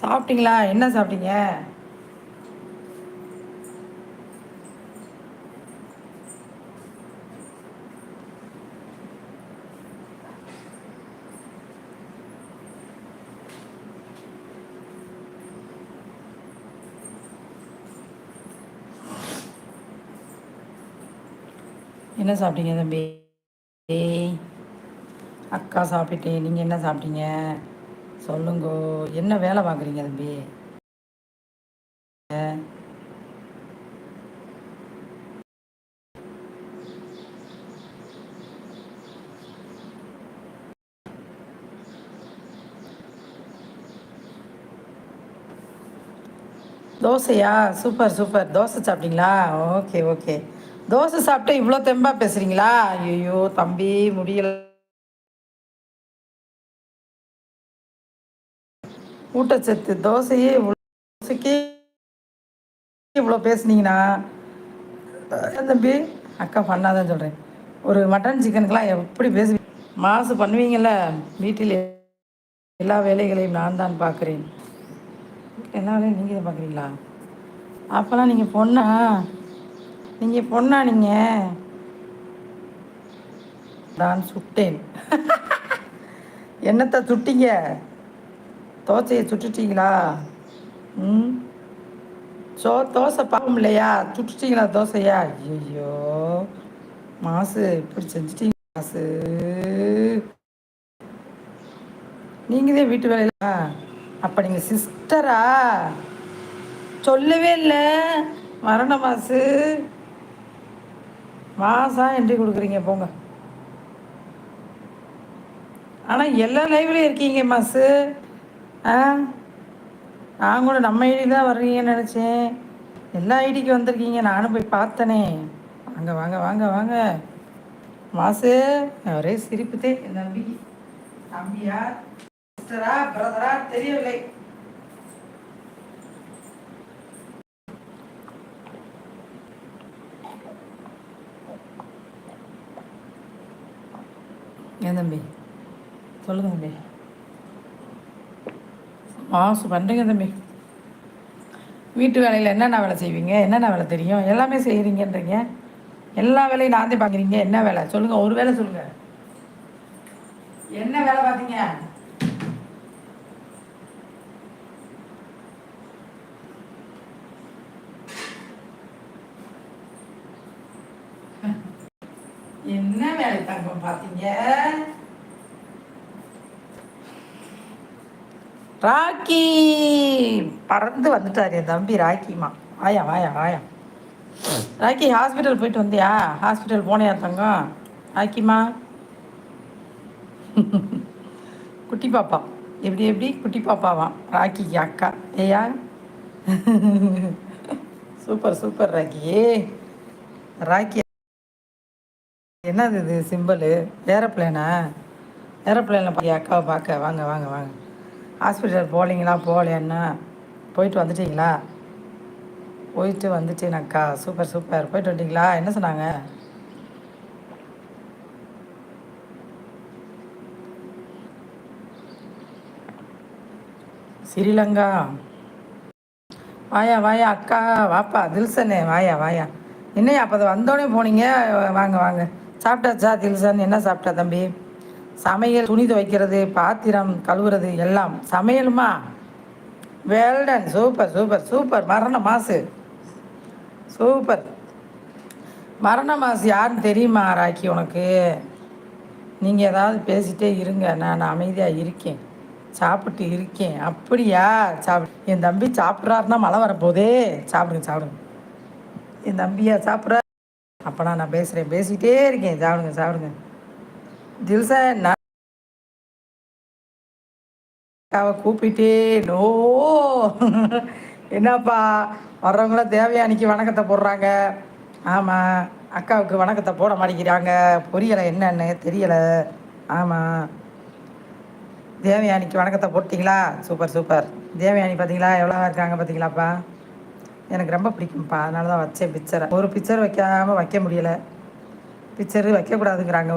சாப்பிட்டீங்களா? என்ன சாப்பிட்டீங்க? என்ன சாப்பிட்டீங்க தம்பி? அக்கா சாப்பிட்டேன் நீங்கள் என்ன சாப்பிட்டீங்க? சொல்லுங்கோ. என்ன வேலை பார்க்குறீங்க தம்பி? தோசையா? Super super. தோசை சாப்பிட்டீங்களா? Okay okay. தோசை சாப்பிட்டு இவ்வளோ தெம்பா பேசுகிறீங்களா ஐயோ தம்பி முடியல. ஊட்டச்சத்து தோசையே இவ்வளோ தோசைக்கே இவ்வளோ பேசுனீங்கன்னா தம்பி அக்கா பண்ணாதான் சொல்கிறேன் ஒரு மட்டன் சிக்கனுக்கெலாம் எப்படி பேசு மாசு பண்ணுவீங்கள்ல வீட்டில் எல்லா வேலைகளையும் நான் தான் பார்க்குறேன். எல்லா வேலையும் நீங்கள் தான் பார்க்குறீங்களா? அப்போல்லாம் நீங்கள் பொண்ணா? நீங்கள் பொண்ணா நீங்கள் நான் சுட்டேன். என்னத்தை சுட்டீங்க? தோசையை சுட்டுட்டீங்களா? ம்? சோ தோசை பார்க்க இல்லையா? சுட்டுட்டீங்களா தோசையா? ஐயோ மாசு இப்படி செஞ்சுட்டீங்க மாசு. நீங்களே வீட்டு வேலையில. அப்போ நீங்கள் சிஸ்டரா? சொல்லவே இல்லை. மரண மாசு. மாசா என்ட்ரி கொடுக்குறீங்க போங்க. ஆனால் எல்லா லைவ்லேயும் இருக்கீங்க மாசு. ஆ? நான் கூட நம்ம ஐடி தான் வர்றீங்கன்னு நினச்சேன். எல்லா ஐடிக்கு வந்திருக்கீங்க. நானும் போய் பார்த்தனே. வாங்க வாங்க வாங்க வாங்க. மாசு ஒரே சிரிப்புதே என் தம்பி தம்பியா? சிஸ்டரா பிரதரா தெரியவில்லை. ஏன் தம்பி? சொல்லுங்க தம்பி. மாசு பண்ணுறீங்க தம்பி. வீட்டு வேலையில் என்னென்ன வேலை செய்வீங்க? என்னென்ன வேலை தெரியும்? எல்லாமே செய்கிறீங்கன்றீங்க எல்லா வேலையும் நான் தான் பார்க்குறீங்க என்ன வேலை? சொல்லுங்கள் ஒரு வேலை சொல்லுங்கள் என்ன வேலை பார்த்தீங்க என்ன வேலை தங்கம் பார்த்தீங்க ராக்கி. பறந்து வந்துட்டார் என் தம்பி ராக்கிமா வாயா வாயா வாயா. ராக்கி ஹாஸ்பிட்டல் போயிட்டு வந்தியா? ஹாஸ்பிட்டல் போனையா தங்கம்? ராக்கிமா குட்டி பாப்பா. எப்படி எப்படி? குட்டி பாப்பாவாம். ராக்கிக்கு அக்கா. ஏயா? Super super rakhi. ராக்கி. என்னது இது சிம்பிள் ஏரோப்ளேனா ஏரோப்ளேனில் பார்த்தியா அக்காவை பார்க்க. வாங்க வாங்க வாங்க. ஹாஸ்பிட்டல் போகலீங்களா போகலையான்னு போயிட்டு வந்துட்டீங்களா? போயிட்டு வந்துட்டேனக்கா. Super super. போயிட்டு வந்துட்டீங்களா? என்ன சொன்னாங்க? ஸ்ரீலங்கா. வாயா வாயா அக்கா. வாப்பா தில்சனே. வாயா வாயா. என்னையா அப்போ வந்தோடனே போனீங்க? வாங்க வாங்க. சாப்பிட்டாச்சா தில்சன்? என்ன சாப்பிட்டா தம்பி? சமையல் துணி துவைக்கிறது பாத்திரம் கழுவுறது எல்லாம் சமையலுமா? Well done super super super மரண மாசு. சூப்பர் மரண மாசு யாருன்னு தெரியுமா ராக்கி உனக்கு? நீங்கள் ஏதாவது பேசிகிட்டே இருங்க. நான் அமைதியாக இருக்கேன். சாப்பிட்டு இருக்கேன். அப்படியா? சாப்பிடு. என் தம்பி சாப்பிட்றாருன்னா மழை வரப்போதே. சாப்பிடுங்க சாப்பிடுங்க. என் தம்பியா சாப்பிட்றா அப்போனா நான் பேசுகிறேன் பேசிக்கிட்டே இருக்கேன். சாப்பிடுங்க சாப்பிடுங்க. தில்சா நான் அக்காவை கூப்பிட்டே நோ. என்னப்பா வர்றவங்களாம் தேவயானிக்கு வணக்கத்தை போடுறாங்க. ஆமாம் அக்காவுக்கு வணக்கத்தை போட மாட்டேங்கிறாங்க. புரியலை என்னன்னு தெரியலை. ஆமாம் தேவயானிக்கு வணக்கத்தை போட்டிங்களா? Super super. தேவயானி பார்த்தீங்களா எவ்வளோ இருக்காங்க பார்த்தீங்களாப்பா எனக்கு ரொம்ப பிடிக்கும்ப்பா. அதனால தான் வச்சேன் பிக்சரை ஒரு பிக்சர் வைக்காமல் வைக்க முடியலை. பிக்சரு வைக்கக்கூடாதுங்கிறாங்க.